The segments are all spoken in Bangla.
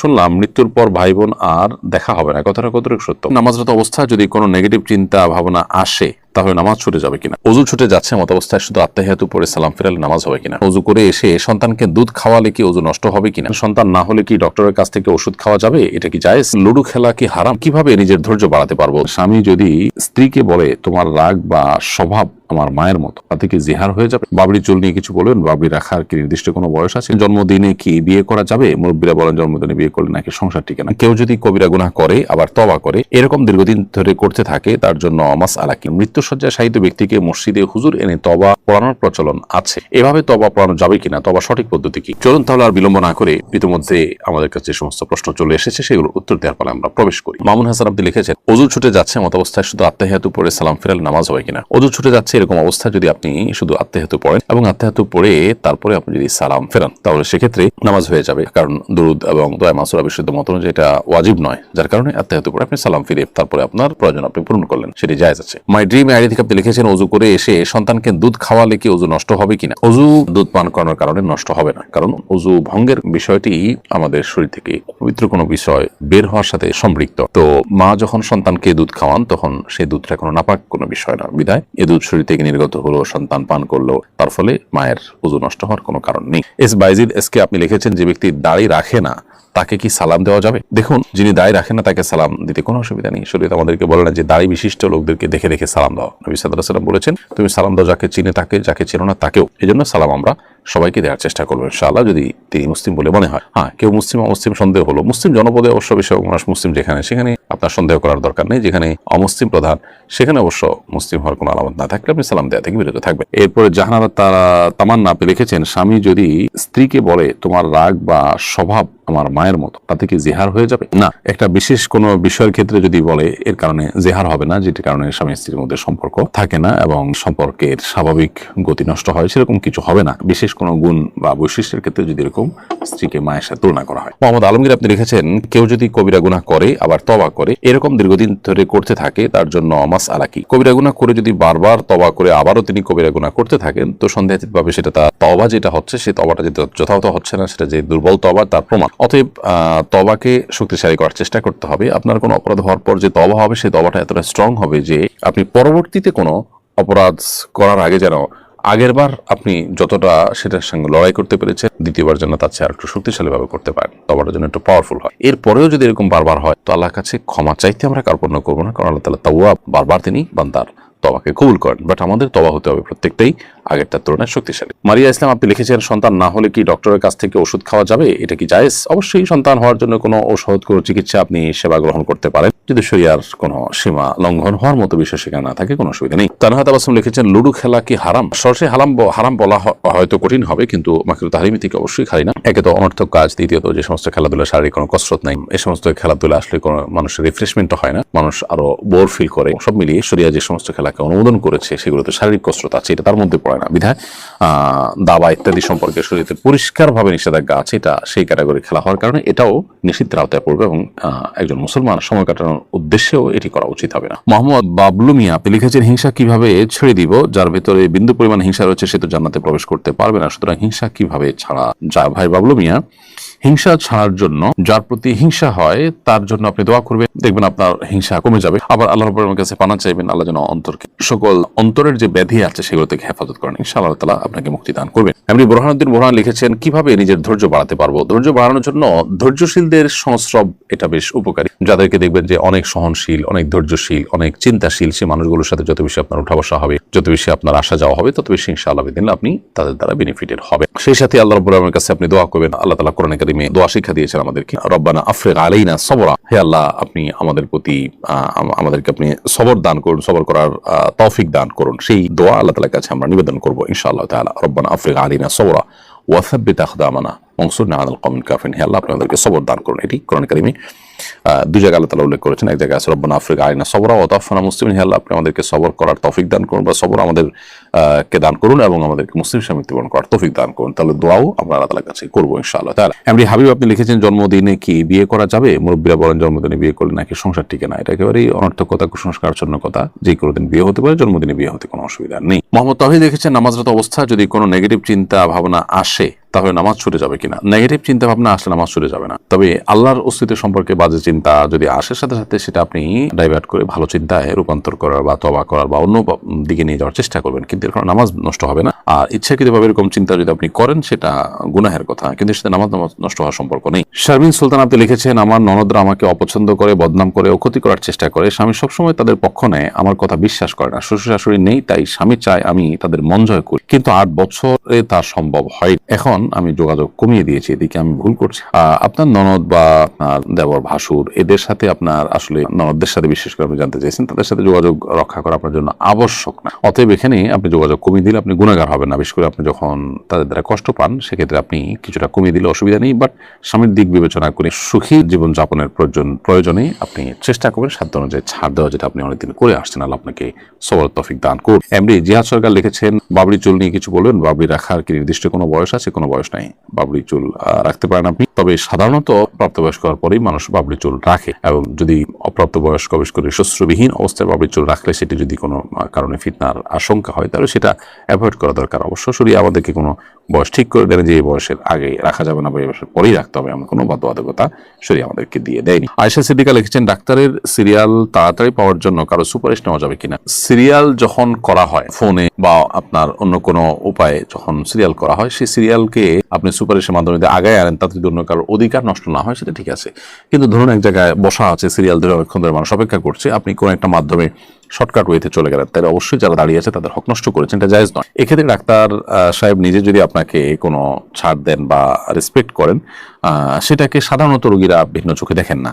শুনলাম, মৃত্যুর পর ভাই বোন আর দেখা হবে না। কথাটা কতটুকু সত্য? নামাজরত অবস্থা যদি কোনো নেগেটিভ চিন্তা, ভাবনা আসে, তাহলে নামাজ ছুটে যাবে কিনা? অজু ছুটে যাচ্ছে, মত অবস্থায় শুধু আত্মাহিয়াতু পরে সালাম ফেরালে নামাজ হবে কিনা? অজু করে এসে সন্তানকে দুধ খাওয়ালে কি অজু নষ্ট হবে কিনা? সন্তান না হলে কি ডক্টরের কাছ থেকে ওষুধ খাওয়া যাবে? এটা কি জায়েজ? লুডু খেলা কি হারাম? কীভাবে নিজের ধৈর্য বাড়াতে পারব? স্বামী যদি স্ত্রীকে বলে, তোমার রাগ বা স্বভাব আমার মায়ের মতো। তাতে কি জিহার হয়ে যাবে। বাবরি চুল নিয়ে কিছু বলবেন? বাবরি রাখার কি নির্দিষ্ট কোনো বয়স আছে? জন্মদিনে কি বিয়ে করা যাবে? মুরব্বীরা বলেন, জন্মদিনে বিয়ে করলে নাকি সংসার টিকে না। কেউ যদি কবিরা গুনাহ করে, আবার তবা করে, এরকম দীর্ঘদিন ধরে করতে থাকে, তার জন্য মাস আলাকি মৃত্যুসজ্জায় শাহিত ব্যক্তিকে মসজিদে হুজুর এনে তবা পড়ানোর প্রচলন আছে। এভাবে তবা পড়ানো যাবে কিনা? তবা সঠিক পদ্ধতি কি? চলুন তাহলে আর বিলম্ব না করে ইতিমধ্যে আমাদের কাছে সমস্ত প্রশ্ন চলে এসেছে, সেগুলোর উত্তর দেওয়ার পরে আমরা প্রবেশ করি। মামুন হাসান আব্দি লিখেছেন অজু ছুটে যাচ্ছে মত অবস্থায় শুধু আত্মাহিয়াতু পড়ে সালাম ফেরালে নামাজ হবে কিনা? অজু ছুটে যাচ্ছে এরকম অবস্থা যদি আপনি শুধু আত্মাহিয়াতু পড়েন এবং আত্মাহিয়াতু পড়ে তারপরে আপনি যদি সালাম ফেরান, তাহলে সেক্ষেত্রে নামাজ হয়ে যাবে। কারণ দুরুদ এবং দোয়া মাসুরা বিশুদ্ধ মত অনুযায়ী এটা ওয়াজিব নয়, যার কারণে আত্মাহিয়াতু পড়ে আপনি সালাম ফিরে তারপরে আপনার প্রয়োজন আপনি পূরণ করলেন, সেটি জায়েজ আছে। মাই ড্রিম আইডি থেকে আপনি লিখেছেন, অজু করে এসে সন্তানকে দুধ খাওয়ালে কি অজু নষ্ট হবে কিনা? অজু দুধ পান করানোর কারণে নষ্ট হবে না, কারণ অজু ভঙ্গের বিষয়টি আমাদের শরীর থেকে পবিত্র কোনো বিষয় বের হওয়ার সাথে সম্পৃক্ত। তো মা যখন সন্তানকে দুধ খাওয়ান, তখন সেই দুধটা কোনো নাপাক কোনো বিষয় না। বিদায়। এ দুধ শরীর থেকে নির্গত হলো, সন্তান পান করল, তার ফলে মায়ের উজু নষ্ট হওয়ার কোনো কারণ নেই। এস বাইজিদ এসকে আপনি লিখেছেন যে ব্যক্তি দাড়ি রাখে না, তাকে কি সালাম দেওয়া যাবে? দেখুন, যিনি দায়ী রাখেন না, তাকে সালাম দিতে কোনো অসুবিধা নেই। শরীর আমাদেরকে বলে না যে দাড়ি বিশিষ্ট লোকদেরকে দেখে দেখে সালাম দাও। নবী সাল্লাম বলেছেন, তুমি সালাম দাও যাকে চিনে তাকে, যাকে চেনো না তাকেও। এই জন্য সালাম আমরা সবাইকে দেওয়ার চেষ্টা করবেন ইনশাআল্লাহ, যদি তিনি মুসলিম বলে মনে হয়। হ্যাঁ কেউ মুসলিম, অমুসলিম সন্দেহ হলো। মুসলিম জনপদে অবশ্য বিষয় মানুষ মুসলিম যেখানে, সেখানে আপনার সন্দেহ করার দরকার নেই। যেখানে অমুসলিম প্রধান, সেখানে অবশ্য মুসলিম হওয়ার কোনো আলামত না থাকলে আপনি সালাম দেওয়া থেকে বিরত থাকবে এরপরে জাহানারা তারা তামান্না আপনি লিখেছেন, স্বামী যদি স্ত্রীকে বলে তোমার রাগ বা স্বভাব আমার মায়ের মতো তাতে কি জেহার হয়ে যাবে? না, একটা বিশেষ কোনো বিষয়ের ক্ষেত্রে যদি বলে, এর কারণে জেহার হবে না, যেটির কারণে স্বামী স্ত্রীর মধ্যে সম্পর্ক থাকে না এবং সম্পর্কের স্বাভাবিক গতি নষ্ট হয়, সেরকম কিছু হবে না। বিশেষ কোনো গুণ বা বৈশিষ্ট্যের ক্ষেত্রে যদি এরকম স্ত্রীকে মায়ের সাথে তুলনা করা হয়। মোহাম্মদ আলমগীর আপনি লিখেছেন, কেউ যদি কবিরা গুনাহ করে, আবার তবা করে, এরকম দীর্ঘদিন ধরে করতে থাকে, তার জন্য মাস আলাকি কবিরা গুনাহ করে যদি বারবার তবা করে, আবারও তিনি কবিরা গুনাহ করতে থাকেন, তো সন্দেহাতীতভাবে সেটা তার তবা যেটা হচ্ছে সেই তবাটা যেটা যথাযথ হচ্ছে না, সেটা যে দুর্বল তবা তার প্রমাণ। অতএব তবাকে শক্তিশালী করার চেষ্টা করতে হবে। আপনার কোনো অপরাধ হওয়ার পর যে তবা হবে, সেই তবাটা এতটা স্ট্রং হবে যে আপনি পরবর্তীতে কোনো অপরাধ করার আগে যেন আগের বার আপনি যতটা সেটার সঙ্গে লড়াই করতে পেরেছেন, দ্বিতীয়বার যেন তার চেয়ে একটু শক্তিশালী ভাবে করতে পারেন। তবাটা যেন একটু পাওয়ারফুল হয়। এরপরেও যদি এরকম বারবার হয়, তো আল্লাহর কাছে ক্ষমা চাইতে আমরা কার্পণ্য করব না। কারণ আল্লাহ তালা তাওয়া বারবার তিনি বান্দার তবাকে কবুল করেন বাট আমাদের তবা হতে হবে প্রত্যেকটাই আগেরটার তুলনায় শক্তিশালী। মারিয়া ইসলাম, আপনি লিখেছেন, সন্তান না হলে কি ডক্টরের কাছ থেকে ওষুধ খাওয়া যাবে? এটা কি জায়েজ? অবশ্যই সন্তান হওয়ার জন্য কোনো ঔষধ, কোনো চিকিৎসা আপনি সেবা গ্রহণ করতে পারেন, যদি শরিয়ার কোনো সীমা লঙ্ঘন হওয়ার মতো বিষয় সেখানে না থাকে, কোনো অসুবিধা নেই। তানহাত আবাসম লিখেছেন, লুডু খেলা কি হারাম? সরষে হারাম হারাম বলা হয়তো কঠিন হবে, কিন্তু মাকিরু তাহারিমি থেকে অবশ্যই খালি না। একে তো অনর্থক কাজ, দ্বিতীয়ত যে সমস্ত খেলাধুলা শারীরিক কোনো কসরত নাই এই সমস্ত খেলাধুলা আসলে কোনো মানুষের রিফ্রেশমেন্ট হয় না, মানুষ আরও বোর ফিল করে। সব মিলিয়ে শরিয়া যে সমস্ত খেলাকে অনুমোদন করেছে, সেগুলোতে শারীরিক কসরত আছে, এটা তার মধ্যে পড়ে না। বিধায় দাবা ইত্যাদি সম্পর্কে শরীরে পরিষ্কারভাবে নিষেধাজ্ঞা আছে, এটা সেই ক্যাটাগরি খেলা হওয়ার কারণে এটাও নিষিদ্ধের আওতায় পড়বে এবং একজন মুসলমান সময় কাটানোর উদ্দেশ্যেও এটি করা উচিত হবে না। মোহাম্মদ বাবলু মিয়া লিখেছেন, হিংসা কীভাবে ছেড়ে দিব? যার ভেতরে বিন্দু পরিমাণ হিংসা রয়েছে, সে তো জান্নাতে প্রবেশ করতে পারবে না। সুতরাং হিংসা কীভাবে ছাড়া যায়? ভাই বাবলু মিয়া, হিংসা ছাড়ার জন্য যার প্রতি হিংসা হয়, তার জন্য আপনি দোয়া করবেন। দেখবেন আপনার হিংসা কমে যাবে। আবার আল্লাহ কাছে পানা চাইবেন, আল্লাহ যেন অন্তরকে সকল অন্তরের যে ব্যাধি আছে সেগুলো থেকে হেফাজত করেন। ইনশাআল্লাহ তালা আপনাকে মুক্তি দান করবেন। এমনি বোরহানুদ্দিন বোরহান লিখেছেন, কীভাবে নিজের ধৈর্য বাড়াতে পারব? ধৈর্য বাড়ানোর জন্য ধৈর্যশীলদের সংস্রব এটা বেশ উপকারী। যাদেরকে দেখবেন যে অনেক সহনশীল, অনেক ধৈর্যশীল, অনেক চিন্তাশীল সেই মানুষগুলোর সাথে যত বেশি আপনার উঠা বসা হবে, যত বেশি আপনার আসা যাওয়া হবে, তত বেশি ইনশাআল্লাহ দিন আপনি তাদের দ্বারা বেনিফিটেড হবে সেই সাথে আল্লাহ রব্বুল আলমের কাছে আপনি দোয়া করবেন। আল্লাহ তালা কোরআন একাডেমি দোয়া শিক্ষা দিয়েছেন আমাদেরকে। রব্বানা আফরিক আলাইনা সবরা। হে আল্লাহ, আপনি আমাদের প্রতি আমাদেরকে আপনি সবর দান করুন, সবর করার তৌফিক দান করুন সেই দোয়া আল্লাহ তালার কাছে আমরা নিবেদন করব ইনশাআল্লাহ তাআলা রব্বানা আফরিক আলাইনা সবরা ওয়াসাব্বিত আখদামানা মনসুরনা আলাল কওমিল কাফিরিন হে আল্লাহ আপনি আমাদেরকে সবর দান করুন এটি কোরআন কারিমে দুই জায়গায় আল্লাহ উল্লেখ করেছেন। এক জায়গায় আছে, রব্বানা আফ্রিকা আইনা সবরা তফানা মুসলিম হে আল্লাহ, আপনি আমাদেরকে সবর করার তৌফিক দান করুন বা সবর আমাদের কে দান করুন এবং আমাদেরকে মুসলিম স্বামী মৃত্যুবরণ করার তৌফিক দান করুন। তাহলে দোয়াও আমরা আল্লাহ কাছে করব ইনশাআল্লাহ। তাহলে এমনি হাবিব, আপনি লিখেছেন, জন্মদিনে কি বিয়ে করা যাবে? মুরব্বীরা বলেন, জন্মদিনে বিয়ে করলে নাকি সংসার টিকে না। এটা একেবারেই অনর্থকতা, কুসংস্কার কথা যে কোনো দিন বিয়ে হতে পারে, জন্মদিনে বিয়ে হতে কোনো অসুবিধা নেই। মোহাম্মদ তাহিদ দেখেছেন নামাজরত অবস্থা, যদি কোনো নেগেটিভ চিন্তা, ভাবনা আসে তাহলে নামাজ ছুটে যাবে কিনা? নেগেটিভ চিন্তা ভাবনা আসলে নামাজ ছুটে যাবে না। তবে আল্লাহর অস্তিত্ব সম্পর্কে বাজে চিন্তা যদি আসে সাথে সাথে, সেটা আপনি ডাইভার্ট করে ভালো চিন্তায় রূপান্তর করার বা তবা করার বা অন্য দিকে নিয়ে যাওয়ার চেষ্টা করবেন। কিন্তু এর নামাজ নষ্ট হবে না। আর ইচ্ছাকৃতভাবে এরকম চিন্তা যদি আপনি করেন, সেটা গুনাহের কথা। কিন্তু সেটা নামাজ নামাজ নষ্ট হওয়ার সম্পর্ক নেই। শারমিন সুলতান আপনি লিখেছেন, আমার ননদরা আমাকে অপছন্দ করে, বদনাম করে ও ক্ষতি করার চেষ্টা করে। স্বামী সবসময় তাদের পক্ষ নেয়, আমার কথা বিশ্বাস করে না। শ্বশুর শাশুড়ি নেই, তাই স্বামী চায় আমি তাদের মন জয় করি। কিন্তু আট বছরে তা সম্ভব হয় এখন আমি যোগাযোগ কমিয়ে দিয়েছি, এদিকে আমি ভুল করছি। আপনার ননদ বা আপনার দেবর ভাসুর, এদের সাথে আপনার আসলে ননদদের সাথে বিশেষ করে আপনি জানতে চাইছেন তাদের সাথে যোগাযোগ রক্ষা করা আপনার জন্য আবশ্যক না। অতএব এখানে আপনি যোগাযোগ কমিয়ে দিলে আপনি গুণাগার হবেন না। বিশেষ করে আপনি যখন তাদের দ্বারা কষ্ট পান, সেক্ষেত্রে আপনি কিছুটা কমিয়ে দিলে অসুবিধা নেই, বাট স্বামীর দিক বিবেচনা করে সুখী জীবনযাপনের প্রয়োজন, প্রয়োজনে আপনি চেষ্টা করবেন সাধ্য অনুযায়ী ছাড় দেওয়া, যেটা আপনি অনেকদিন করে আসছেন। আল্লাহ আপনাকে সবর তফিক দান করুন এমডি জিহাদ সরকার লিখেছেন, বাবরি চুল নিয়ে কিছু বলবেন? বাবরি রাখার কি নির্দিষ্ট কোনো বয়স আছে, কোনো বয়স নাই, বাবরি চুল রাখতে পারেন আপনি। তবে সাধারণত প্রাপ্তবয়স্ক হওয়ার পরেই মানুষ বাবরি চুল রাখে এবং যদি অপ্রাপ্তবয়স্ক বিশেষ করে শস্ত্রবিহীন অবস্থায় বাবরি চুল রাখলে সেটি যদি কোনো কারণে ফিতনার আশঙ্কা হয়, তাহলে সেটা অ্যাভয়েড করা দরকার। অবশ্য শরীর আমাদেরকে কোনো বয়স ঠিক করে দেন যে এই বয়সের আগে রাখা যাবে না বা এই বয়সের পরেই রাখতে হবে এমন কোনো বাধ্যবাধকতা শরীর আমাদেরকে দিয়ে দেয়নি। আয়সা সিদ্দিকা লিখেছেন, ডাক্তারের সিরিয়াল তাড়াতাড়ি পাওয়ার জন্য কারও সুপারিশ নেওয়া যাবে কিনা? সিরিয়াল যখন করা হয়, ফোনে বা আপনার অন্য কোনো উপায়ে যখন সিরিয়াল করা হয়, সেই সিরিয়ালকে আপনি সুপারিশের মাধ্যমে আগায় আনেন তাদের অন্য কারোর অধিকার নষ্ট না হয়, সেটা ঠিক আছে। কিন্তু ধরুন এক জায়গায় বসা আছে সিরিয়াল ধরে অনেকক্ষণ ধরে মানুষ অপেক্ষা করছে, আপনি কোনো একটা মাধ্যমে শর্টকাট ওয়েতে চলে গেলেন। তাহলে অবশ্যই যারা দাঁড়িয়ে আছে তাদের হক নষ্ট করেছেন, এটা জায়েজ নয়। এক্ষেত্রে ডাক্তার সাহেব নিজে যদি আপনাকে কোনো ছাড় দেন বা রেসপেক্ট করেন সেটাকে সাধারণত রোগীরা ভিন্ন চোখে দেখেন না।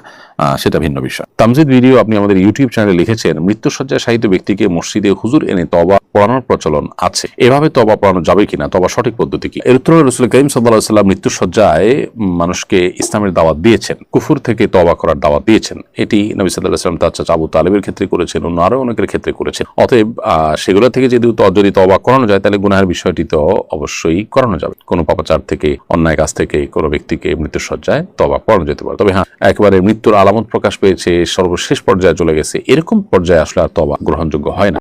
সেটা ভিন্ন বিষয়। তামজিদ ভিডিও আপনি আমাদের ইউটিউব চ্যানেলে লিখেছেন মৃত্যুসজ্জায় শায়িত ব্যক্তিকে মসজিদে হুজুর এনে তবা পড়ানোর প্রচলন আছে। এভাবে তবা পড়ানো যাবে কিনা? তবা সঠিক পদ্ধতি কি? এর উত্তরে রসুল করিম সাল্লাহ সাল্লাম মৃত্যুসজ্জায় মানুষকে ইসলামের দাওয়াত দিয়েছেন, কুফুর থেকে তবা করার দাওয়াত দিয়েছেন। এটি নবী সাল্লাহ সাল্লাম তার চাচা আবু তালেবের ক্ষেত্রে করেছেন, অন্য আরও অনেকের ক্ষেত্রে করেছে। অতএব সেগুলো থেকে যদি যদি তবা করানো যায়, তাহলে গুনাহের বিষয়টি তো অবশ্যই করানো যাবে। কোনো পাপাচার থেকে, অন্যায় কাছ থেকে, কোনো ব্যক্তিকে মৃত্যুর সজ্জায় তবা করানো যেতে পারে। তবে হ্যাঁ একবারে মৃত্যুর আলামত প্রকাশ পেয়েছে, সর্বশেষ পর্যায়ে চলে গেছে। এরকম পর্যায়ে আসলে আর তবা গ্রহণযোগ্য হয় না।